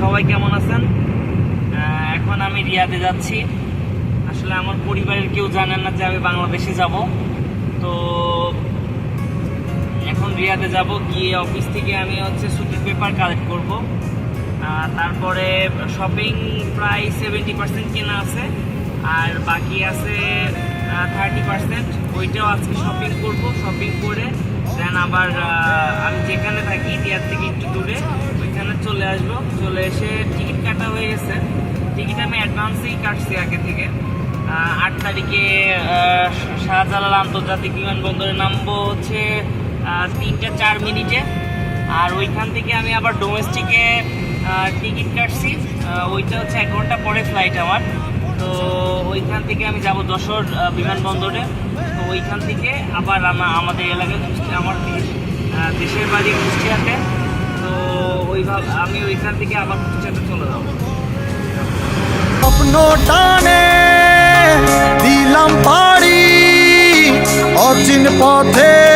সবাই কেমন আছেন? এখন আমি রিয়াদে যাচ্ছি। আসলে আমার পরিবারের কেউ জানেন না যে আমি বাংলাদেশে যাব। তো এখন রিয়াদে যাব, গিয়ে অফিস থেকে আমি হচ্ছে ছুটির পেপার কালেক্ট করব। তারপরে শপিং প্রায় সেভেন্টি পার্সেন্ট কেনা আছে, আর বাকি আছে থার্টি পার্সেন্ট ওইটাও আজকে শপিং করব শপিং করে দেন আবার আমি যেখানে থাকি, রিয়াদ থেকে একটু দূরে চলে আসব। চলে এসে টিকিট কাটা হয়ে গেছে। টিকিট আমি অ্যাডভান্সেই কাটছি আগে থেকে। আট তারিখে শাহজালাল আন্তর্জাতিক বিমানবন্দরে নামবো হচ্ছে তিনটা চার মিনিটে। আর ওইখান থেকে আমি আবার ডোমেস্টিকে টিকিট কাটছি। ওইটা হচ্ছে এক ঘণ্টা পরে ফ্লাইট আমার। তো ওইখান থেকে আমি যাব যশোর বিমানবন্দরে। তো ওইখান থেকে আবার আমাদের এলাকায় আমার দেশ- দেশের বাড়ি কুষ্টিয়াতে। তো ওইভাবে আমি ওইখান থেকে আবার কুষ্টিয়াতে চলে যাব। টানে দিলাম পাড়ি অচিন পথে।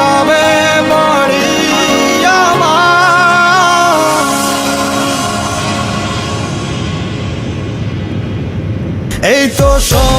তবে মরি এই তো সব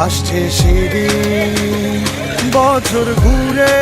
আসছে সেদিন বছর ঘুরে